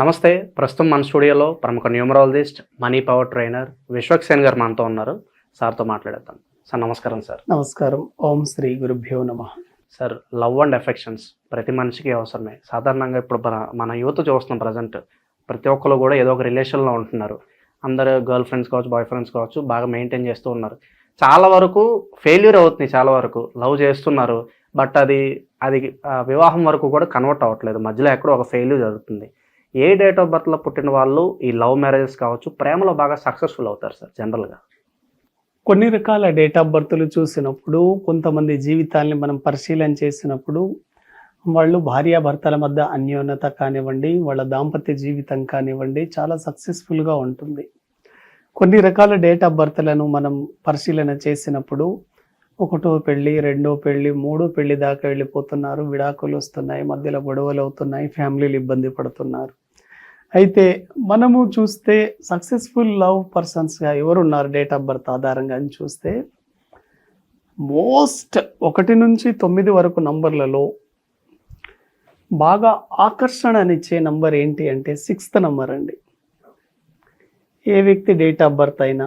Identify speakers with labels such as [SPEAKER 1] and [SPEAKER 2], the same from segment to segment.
[SPEAKER 1] నమస్తే ప్రస్తుతం మన స్టూడియోలో ప్రముఖ numerologist money power trainer Vishwak Sen garu మనతో ఉన్నారు. సార్తో మాట్లాడేద్దాం. సార్ నమస్కారం సార్.
[SPEAKER 2] నమస్కారం. ఓం శ్రీ గురుభ్యో నమ.
[SPEAKER 1] సార్ లవ్ అండ్ ఎఫెక్షన్స్ ప్రతి మనిషికి అవసరమే. సాధారణంగా ఇప్పుడు మన మన యువత చూస్తున్నాం ప్రజెంట్ ప్రతి ఒక్కరు కూడా ఏదో ఒక రిలేషన్లో ఉంటున్నారు. అందరు గర్ల్ ఫ్రెండ్స్ కావచ్చు బాయ్ ఫ్రెండ్స్ కావచ్చు బాగా మెయింటైన్ చేస్తూ ఉన్నారు. చాలా వరకు ఫెయిల్యూర్ అవుతుంది చాలా వరకు లవ్ చేస్తున్నారు. బట్ అది అది వివాహం వరకు కూడా కన్వర్ట్ అవ్వట్లేదు. మధ్యలో ఎక్కడో ఒక ఫెయిల్యూర్ జరుగుతుంది. ఏ డేట్ ఆఫ్ బర్త్లో పుట్టిన వాళ్ళు ఈ లవ్ మ్యారేజెస్ కావచ్చు ప్రేమలో బాగా సక్సెస్ఫుల్ అవుతారు సార్ జనరల్గా
[SPEAKER 2] కొన్ని రకాల డేట్ ఆఫ్ బర్త్లు చూసినప్పుడు కొంతమంది జీవితాల్ని మనం పరిశీలన చేసినప్పుడు వాళ్ళు భార్యాభర్తల మధ్య అన్యోన్యత కానివ్వండి వాళ్ళ దాంపత్య జీవితం కానివ్వండి చాలా సక్సెస్ఫుల్గా ఉంటుంది. కొన్ని రకాల డేట్ ఆఫ్ బర్త్లను మనం పరిశీలన చేసినప్పుడు ఒకటో పెళ్ళి రెండో పెళ్ళి మూడో పెళ్ళి దాకా వెళ్ళిపోతున్నారు విడాకులు వస్తున్నాయి మధ్యలో గొడవలు అవుతున్నాయి ఫ్యామిలీలు ఇబ్బంది పడుతున్నారు. అయితే మనము చూస్తే సక్సెస్ఫుల్ లవ్ పర్సన్స్గా ఎవరున్నారు? డేట్ ఆఫ్ బర్త్ ఆధారంగా అని చూస్తే మోస్ట్ ఒకటి నుంచి తొమ్మిది వరకు నంబర్లలో బాగా ఆకర్షణనిచ్చే నంబర్ ఏంటి అంటే సిక్స్త్ నంబర్ అండి. ఏ వ్యక్తి డేట్ ఆఫ్ బర్త్ అయినా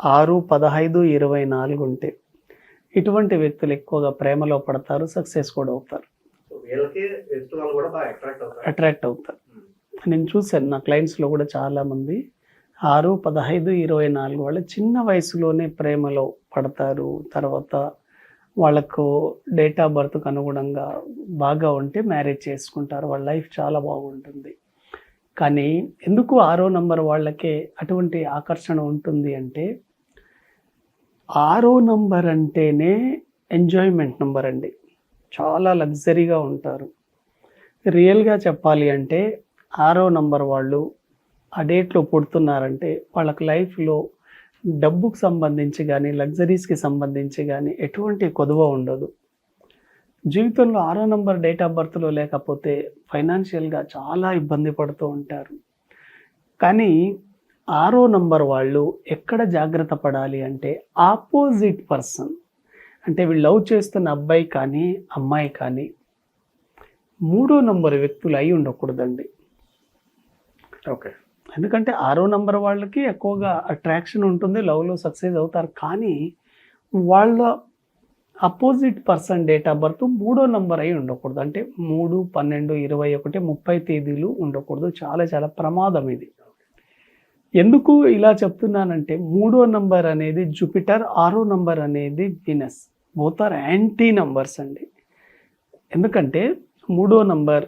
[SPEAKER 2] ఆరు పదహైదు ఇరవై నాలుగు ఉంటే ఇటువంటి వ్యక్తులు ఎక్కువగా ప్రేమలో పడతారు సక్సెస్ కూడా అవుతారు. అట్రాక్ట్ అవుతారు. నేను చూశాను నా క్లయింట్స్లో కూడా చాలామంది. ఆరు పదహైదు ఇరవై నాలుగు వాళ్ళు చిన్న వయసులోనే ప్రేమలో పడతారు. తర్వాత వాళ్ళకు డేట్ ఆఫ్ బర్త్కు అనుగుణంగా బాగా ఉంటే మ్యారేజ్ చేసుకుంటారు. వాళ్ళ లైఫ్ చాలా బాగుంటుంది. కానీ ఎందుకు ఆరో నంబర్ వాళ్ళకే అటువంటి ఆకర్షణ ఉంటుంది అంటే ఆరో నంబర్ అంటేనే ఎంజాయ్మెంట్ నంబర్ అండి. చాలా లగ్జరీగా ఉంటారు. రియల్గా చెప్పాలి అంటే ఆరో నంబర్ వాళ్ళు ఆ డేట్లో పుడుతున్నారంటే వాళ్ళకి లైఫ్లో డబ్బుకు సంబంధించి కానీ లగ్జరీస్కి సంబంధించి కానీ ఎటువంటి కొదువ ఉండదు. జీవితంలో ఆరో నంబర్ డేట్ ఆఫ్ బర్త్లో లేకపోతే ఫైనాన్షియల్గా చాలా ఇబ్బంది పడుతూ ఉంటారు. కానీ ఆరో నంబర్ వాళ్ళు ఎక్కడ జాగ్రత్త పడాలి అంటే ఆపోజిట్ పర్సన్. అంటే వీళ్ళు లవ్ చేస్తున్న అబ్బాయి కానీ అమ్మాయి కానీ మూడో నంబర్ వ్యక్తులు అయి ఉండకూడదండి.
[SPEAKER 1] ఓకే.
[SPEAKER 2] ఎందుకంటే ఆరో నంబర్ వాళ్ళకి ఎక్కువగా అట్రాక్షన్ ఉంటుంది లవ్లో సక్సెస్ అవుతారు. కానీ వాళ్ళ opposite person date of birth మూడో నంబర్ అయి ఉండకూడదు. అంటే మూడు పన్నెండు ఇరవై ఒకటి ముప్పై తేదీలు ఉండకూడదు. చాలా చాలా ప్రమాదం ఇది. ఎందుకు ఇలా చెప్తున్నానంటే మూడో నంబర్ అనేది జూపిటర్ ఆరో నంబర్ అనేది Venus both are anti numbers అండి. ఎందుకంటే మూడో నంబర్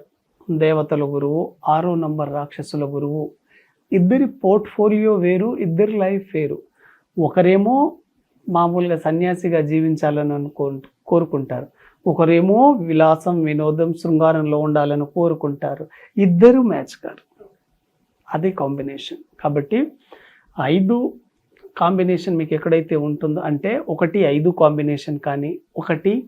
[SPEAKER 2] దేవతల గురువు ఆరో నంబర్ రాక్షసుల గురువు. ఇద్దరి పోర్ట్ఫోలియో వేరు ఇద్దరి లైఫ్ వేరు. ఒకరేమో మామూలుగా సన్యాసిగా జీవించాలని అనుకో కోరుకుంటారు. ఒకరేమో విలాసం వినోదం శృంగారంలో ఉండాలని కోరుకుంటారు. ఇద్దరు మ్యాచ్ కారు అదే కాంబినేషన్. కాబట్టి ఐదు కాంబినేషన్ మీకు ఎక్కడైతే ఉంటుందో అంటే ఒకటి ఐదు కాంబినేషన్ కానీ ఒకటి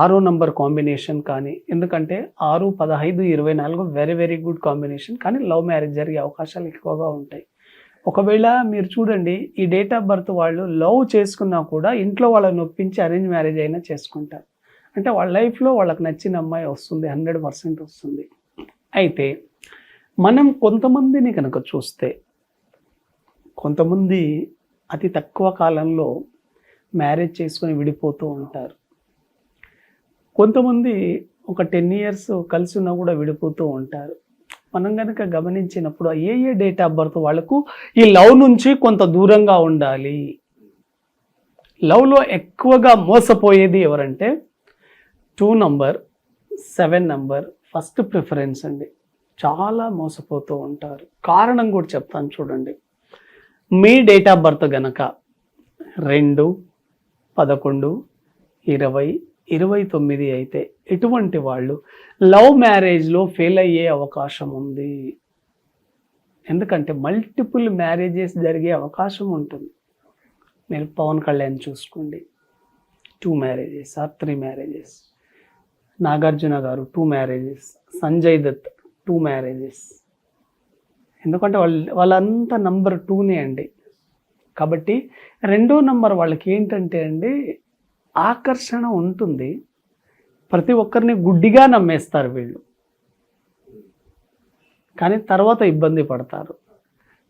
[SPEAKER 2] ఆరో నంబర్ కాంబినేషన్ కానీ ఎందుకంటే ఆరు పదహైదు ఇరవై నాలుగు వెరీ వెరీ గుడ్ కాంబినేషన్ కానీ లవ్ మ్యారేజ్ జరిగే అవకాశాలు ఎక్కువగా ఉంటాయి. ఒకవేళ మీరు చూడండి ఈ డేట్ ఆఫ్ బర్త్ వాళ్ళు లవ్ చేసుకున్నా కూడా ఇంట్లో వాళ్ళని నొప్పించి అరేంజ్ మ్యారేజ్ అయినా చేసుకుంటారు. అంటే వాళ్ళ లైఫ్లో వాళ్ళకి నచ్చిన అమ్మాయి వస్తుంది హండ్రెడ్ పర్సెంట్ వస్తుంది. అయితే మనం కొంతమందిని కనుక చూస్తే కొంతమంది అతి తక్కువ కాలంలో మ్యారేజ్ చేసుకొని విడిపోతూ ఉంటారు. కొంతమంది ఒక టెన్ ఇయర్స్ కలిసి ఉన్నా కూడా విడిపోతూ ఉంటారు. మనం కనుక గమనించినప్పుడు ఏ ఏ డేట్ ఆఫ్ బర్త్ వాళ్ళకు ఈ లవ్ నుంచి కొంత దూరంగా ఉండాలి. లవ్లో ఎక్కువగా మోసపోయేది ఎవరంటే two number seven number first preference అండి. చాలా మోసపోతూ ఉంటారు. కారణం కూడా చెప్తాను చూడండి. మీ డేట్ ఆఫ్ బర్త్ గనక రెండు పదకొండు ఇరవై ఇరవై తొమ్మిది అయితే ఎటువంటి వాళ్ళు లవ్ మ్యారేజ్లో ఫెయిల్ అయ్యే అవకాశం ఉంది. ఎందుకంటే మల్టిపుల్ మ్యారేజెస్ జరిగే అవకాశం ఉంటుంది. మీరు పవన్ కళ్యాణ్ చూసుకోండి. Two marriages or three marriages. Nagarjuna garu two marriages Sanjay Dutt two marriages. ఎందుకంటే వాళ్ళు వాళ్ళంతా నంబర్ టూనే అండి. కాబట్టి రెండో నంబర్ వాళ్ళకి ఏంటంటే అండి ఆకర్షణ ఉంటుంది. ప్రతి ఒక్కరిని గుడ్డిగా నమ్మేస్తారు వీళ్ళు. కానీ తర్వాత ఇబ్బంది పడతారు.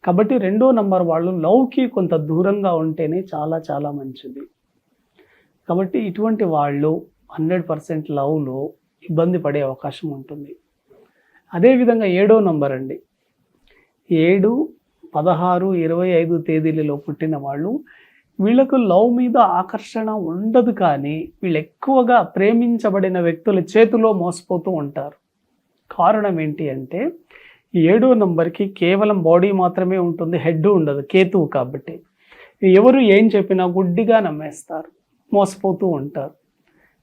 [SPEAKER 2] కాబట్టి రెండో నంబర్ వాళ్ళు లవ్కి కొంత దూరంగా ఉంటేనే చాలా చాలా మంచిది. కాబట్టి ఇటువంటి వాళ్ళు హండ్రెడ్ పర్సెంట్ లవ్లో ఇబ్బంది పడే అవకాశం ఉంటుంది. అదేవిధంగా ఏడో నంబర్ అండి. ఏడు పదహారు ఇరవై ఐదు తేదీలలో పుట్టిన వాళ్ళు వీళ్ళకు లవ్ మీద ఆకర్షణ ఉండదు కానీ వీళ్ళు ఎక్కువగా ప్రేమించబడిన వ్యక్తుల చేతిలో మోసపోతూ ఉంటారు. కారణం ఏంటి అంటే ఏడో నంబర్కి కేవలం బాడీ మాత్రమే ఉంటుంది హెడ్ ఉండదు కేతువు కాబట్టి. ఎవరు ఏం చెప్పినా గుడ్డిగా నమ్మేస్తారు మోసపోతూ ఉంటారు.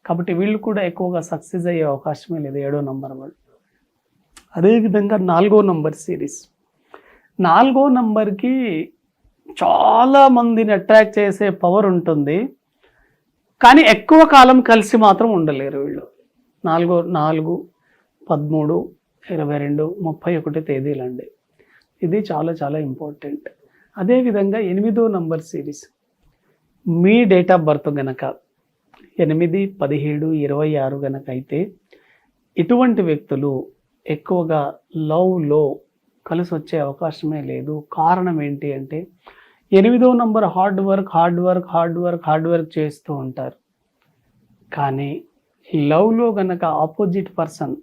[SPEAKER 2] కాబట్టి వీళ్ళు కూడా ఎక్కువగా సక్సెస్ అయ్యే అవకాశమే లేదు ఏడో నంబర్ వాళ్ళు. అదేవిధంగా నాలుగో నంబర్ సిరీస్. నాలుగో నంబర్కి చాలా మందిని అట్రాక్ట్ చేసే పవర్ ఉంటుంది. కానీ ఎక్కువ కాలం కలిసి మాత్రం ఉండలేరు వీళ్ళు. నాలుగో నాలుగు పదమూడు ఇరవై రెండు ముప్పై ఒకటి తేదీలండి. ఇది చాలా చాలా ఇంపార్టెంట్ అదేవిధంగా ఎనిమిదో నంబర్ సిరీస్ మీ డేట్ ఆఫ్ బర్త్ గనక ఎనిమిది పదిహేడు ఇరవై ఆరు గనక అయితే ఇటువంటి వ్యక్తులు ఎక్కువగా లవ్లో కలిసి వచ్చే అవకాశమే లేదు. కారణం ఏంటి అంటే ఎనిమిదో number hard work hard work hard work hard work చేస్తూ ఉంటారు. కానీ లవ్లో గనక ఆపోజిట్ పర్సన్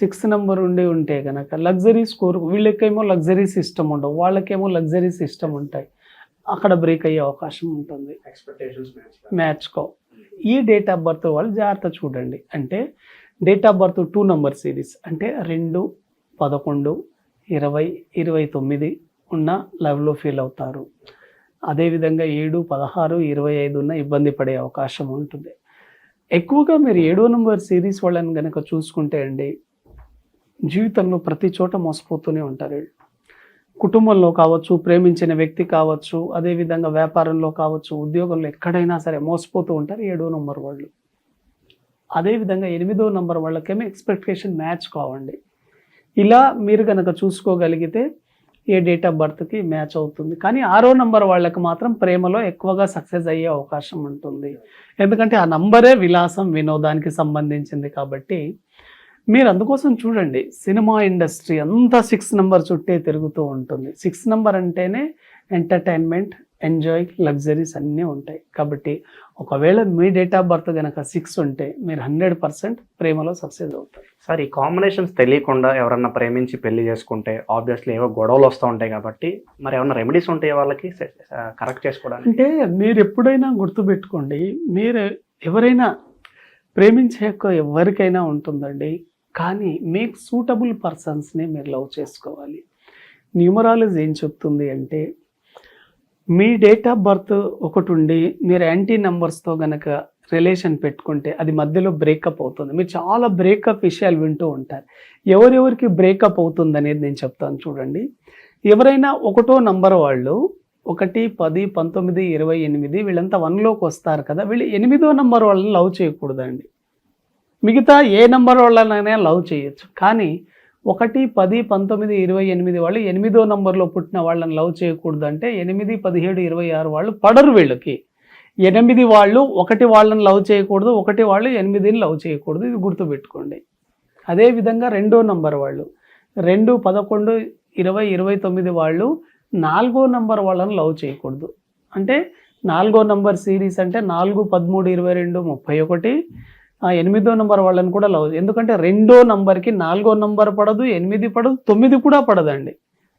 [SPEAKER 2] సిక్స్త్ నెంబర్ ఉండి ఉంటే గనక లగ్జరీ స్కోర్ వీళ్ళకేమో లగ్జరీ సిస్టమ్ ఉండవు వాళ్ళకేమో లగ్జరీ సిస్టమ్ ఉంటాయి. అక్కడ బ్రేక్ అయ్యే అవకాశం ఉంటుంది.
[SPEAKER 1] ఎక్స్పెక్టేషన్స్
[SPEAKER 2] మ్యాచ్ కో ఈ డేట్ ఆఫ్ బర్త్ వాళ్ళు జాగ్రత్త చూడండి. అంటే date of birth two number series. అంటే రెండు పదకొండు ఇరవై ఇరవై తొమ్మిది ఉన్న లవ్లో ఫీల్ అవుతారు. అదేవిధంగా ఏడు పదహారు ఇరవై ఐదు ఉన్న ఇబ్బంది పడే అవకాశం ఉంటుంది. ఎక్కువగా మీరు ఏడో నంబర్ సిరీస్ వాళ్ళని కనుక చూసుకుంటే అండి జీవితంలో ప్రతి చోట మోసపోతూనే ఉంటారు కుటుంబంలో కావచ్చు ప్రేమించిన వ్యక్తి కావచ్చు అదేవిధంగా వ్యాపారంలో కావచ్చు ఉద్యోగంలో ఎక్కడైనా సరే మోసపోతూ ఉంటారు ఏడో నంబర్ వాళ్ళు. అదేవిధంగా ఎనిమిదో నంబర్ వాళ్ళకేమో ఎక్స్పెక్టేషన్ మ్యాచ్ కావండి. ఇలా మీరు కనుక చూసుకోగలిగితే ఏ డేట్ ఆఫ్ బర్త్కి మ్యాచ్ అవుతుంది. కానీ ఆరో నంబర్ వాళ్ళకి మాత్రం ప్రేమలో ఎక్కువగా సక్సెస్ అయ్యే అవకాశం ఉంటుంది. ఎందుకంటే ఆ నంబరే విలాసం వినోదానికి సంబంధించింది కాబట్టి మీరు అందుకోసం చూడండి. సినిమా ఇండస్ట్రీ అంతా సిక్స్ నెంబర్ చుట్టే తిరుగుతూ ఉంటుంది. సిక్స్ నెంబర్ అంటేనే ఎంటర్టైన్మెంట్ ఎంజాయ్ లగ్జరీస్ అన్నీ ఉంటాయి. కాబట్టి ఒకవేళ మీ డేట్ ఆఫ్ బర్త్ కనుక సిక్స్ ఉంటే మీరు హండ్రెడ్ పర్సెంట్ ప్రేమలో సక్సెస్ అవుతారు.
[SPEAKER 1] సార్ ఈ కాంబినేషన్స్ తెలియకుండా ఎవరన్నా ప్రేమించి పెళ్ళి చేసుకుంటే ఆబ్వియస్లీ ఏవో గొడవలు వస్తూ ఉంటాయి కాబట్టి మరి ఏమన్నా రెమెడీస్ ఉంటాయి వాళ్ళకి? కరెక్ట్ చేసుకోవడానికి?
[SPEAKER 2] అంటే మీరు ఎప్పుడైనా గుర్తుపెట్టుకోండి మీరు ఎవరైనా ప్రేమించే యొక్క ఎవరికైనా ఉంటుందండి. కానీ మీకు సూటబుల్ పర్సన్స్ని మీరు లవ్ చేసుకోవాలి. న్యూమరాలజీ ఏం చెప్తుంది అంటే మీ డేట్ ఆఫ్ బర్త్ ఒకటి ఉండి మీరు యాంటీ నెంబర్స్తో గనక రిలేషన్ పెట్టుకుంటే అది మధ్యలో బ్రేకప్ అవుతుంది. మీరు చాలా బ్రేకప్ విషయాలు వింటూ ఉంటారు. ఎవరెవరికి బ్రేకప్ అవుతుంది అనేది నేను చెప్తాను చూడండి. ఎవరైనా ఒకటో నంబర్ వాళ్ళు ఒకటి పది పంతొమ్మిది ఇరవై ఎనిమిది వీళ్ళంతా వన్లోకి వస్తారు కదా. వీళ్ళు ఎనిమిదో నంబర్ వాళ్ళని లవ్ చేయకూడదండి. మిగతా ఏ నంబర్ వాళ్ళనైనా లవ్ చేయొచ్చు. కానీ ఒకటి పది పంతొమ్మిది ఇరవై ఎనిమిది వాళ్ళు ఎనిమిదో నంబర్లో పుట్టిన వాళ్ళని లవ్ చేయకూడదు అంటే ఎనిమిది పదిహేడు ఇరవై ఆరు వాళ్ళు పడరు వీళ్ళకి. ఎనిమిది వాళ్ళు ఒకటి వాళ్ళని లవ్ చేయకూడదు ఒకటి వాళ్ళు ఎనిమిదిని లవ్ చేయకూడదు. ఇది గుర్తుపెట్టుకోండి. అదేవిధంగా రెండో నంబర్ వాళ్ళు. రెండు పదకొండు ఇరవై ఇరవై తొమ్మిది వాళ్ళు నాలుగో నంబర్ వాళ్ళని లవ్ చేయకూడదు. అంటే నాలుగో నంబర్ సిరీస్ అంటే నాలుగు పదమూడు ఇరవై రెండు ముప్పై ఒకటి ఎనిమిదో నంబర్ వాళ్ళని కూడా లవ్ ఎందుకంటే రెండో నంబర్కి నాలుగో నంబర్ పడదు ఎనిమిది పడదు తొమ్మిది కూడా పడదండి.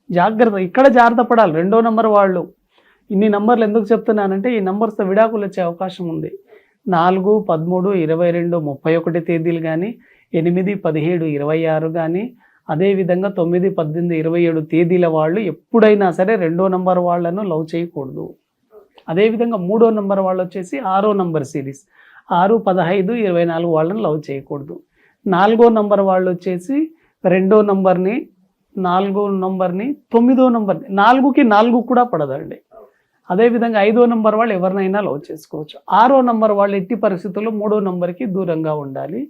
[SPEAKER 2] జాగ్రత్త ఇక్కడ జాగ్రత్త పడాలి. రెండో నంబర్ వాళ్ళు. ఇన్ని నంబర్లు ఎందుకు చెప్తున్నానంటే ఈ నంబర్స్తో విడాకులు వచ్చే అవకాశం ఉంది. నాలుగు పదమూడు ఇరవై రెండు ముప్పై ఒకటి తేదీలు కానీ ఎనిమిది పదిహేడు ఇరవై ఆరు కానీ అదేవిధంగా తొమ్మిది పద్దెనిమిది ఇరవై ఏడు తేదీల వాళ్ళు ఎప్పుడైనా సరే రెండో నంబర్ వాళ్ళను లవ్ చేయకూడదు. అదేవిధంగా మూడో నంబర్ వాళ్ళు వచ్చేసి ఆరో నంబర్ సిరీస్. ఆరు పదహైదు ఇరవై నాలుగు వాళ్ళని లవ్ చేయకూడదు. నాలుగో నంబర్ వాళ్ళు వచ్చేసి రెండో నంబర్ని నాలుగో నంబర్ని తొమ్మిదో నంబర్ని నాలుగుకి నాలుగు కూడా పడదండి. అదేవిధంగా ఐదో నంబర్ వాళ్ళు ఎవరినైనా లవ్ చేసుకోవచ్చు. ఆరో నంబర్ వాళ్ళు ఎట్టి పరిస్థితుల్లో మూడో నంబర్కి దూరంగా ఉండాలి.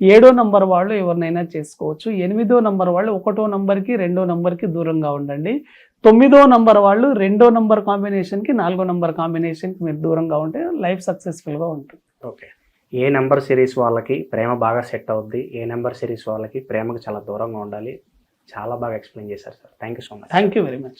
[SPEAKER 2] ఏడో నంబర్ వాళ్ళు ఎవరినైనా చేసుకోవచ్చు. ఎనిమిదో నంబర్ వాళ్ళు ఒకటో నంబర్కి రెండో నంబర్కి దూరంగా ఉండండి. తొమ్మిదో నంబర్ వాళ్ళు రెండో నంబర్ కాంబినేషన్కి నాలుగో నంబర్ కాంబినేషన్కి మీరు దూరంగా ఉంటే లైఫ్ సక్సెస్ఫుల్గా ఉంటుంది.
[SPEAKER 1] ఓకే. ఏ నెంబర్ సిరీస్ వాళ్ళకి ప్రేమ బాగా సెట్ అవుద్ది ఏ నెంబర్ సిరీస్ వాళ్ళకి ప్రేమకు చాలా దూరంగా ఉండాలి చాలా బాగా ఎక్స్ప్లెయిన్ చేశారు sir. Thank you so much.
[SPEAKER 2] Thank you very much